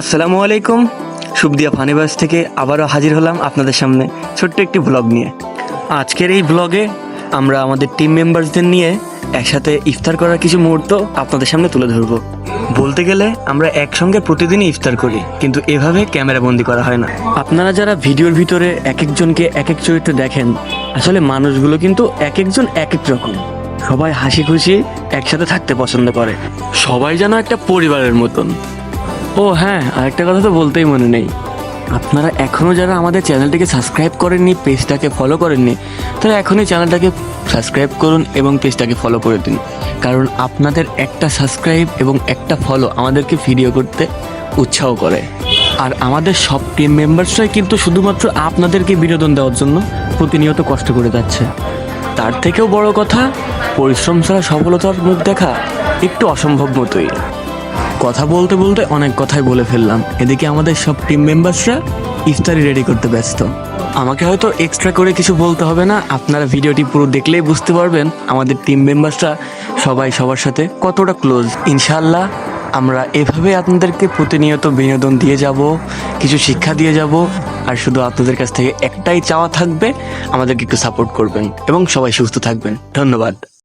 আসসালামু আলাইকুম। সুবদিয়া ফানিবাস থেকে আবারও হাজির হলাম আপনাদের সামনে ছোট্ট একটি ব্লগ নিয়ে। আজকের এই ব্লগে আমরা আমাদের টিম মেম্বারসদের নিয়ে একসাথে ইফতার করার কিছু মুহূর্ত আপনাদের সামনে তুলে ধরবো। বলতে গেলে আমরা একসঙ্গে প্রতিদিনই ইফতার করি, কিন্তু এভাবে ক্যামেরা বন্দি করা হয় না। আপনারা যারা ভিডিওর ভিতরে এক একজনকে এক এক চরিত্র দেখেন, আসলে মানুষগুলো কিন্তু এক একজন এক এক রকম। সবাই হাসি খুশি একসাথে থাকতে পছন্দ করে। সবাই যেন একটা পরিবারের মতন। ও হ্যাঁ আরেকটা কথা তো বলতেই মনে নেই। আপনারা এখনও যারা আমাদের চ্যানেলটিকে সাবস্ক্রাইব করেননি পেজটাকে ফলো করেননি, তারা এখনই চ্যানেলটাকে সাবস্ক্রাইব করুন এবং পেজটাকে ফলো করে দিন। কারণ আপনাদের একটা সাবস্ক্রাইব এবং একটা ফলো আমাদেরকে ভিডিও করতে উৎসাহ করে। আর আমাদের সব টিম মেম্বার্সরাই কিন্তু শুধুমাত্র আপনাদেরকে বিনোদন দেওয়ার জন্য প্রতিনিয়ত কষ্ট করে যাচ্ছে। তার থেকেও বড় কথা, পরিশ্রম ছাড়া সফলতার মুখ দেখা একটু অসম্ভব মতোই। কথা বলতে বলতে অনেক কথাই বলে ফেললাম। এদিকে আমাদের সব টিম মেম্বার্সরা ইফতারি রেডি করতে ব্যস্ত। আমাকে হয়তো এক্সট্রা করে কিছু বলতে হবে না, আপনারা ভিডিওটি পুরো দেখলেই বুঝতে পারবেন আমাদের টিম মেম্বার্সরা সবাই সবার সাথে কতটা ক্লোজ ইনশাল্লাহ আমরা এভাবে আপনাদেরকে প্রতিনিয়ত বিনোদন দিয়ে যাব, কিছু শিক্ষা দিয়ে যাব, আর শুধু আপনাদের কাছ থেকে একটাই চাওয়া থাকবে, আমাদেরকে একটু সাপোর্ট করবেন এবং সবাই সুস্থ থাকবেন। ধন্যবাদ।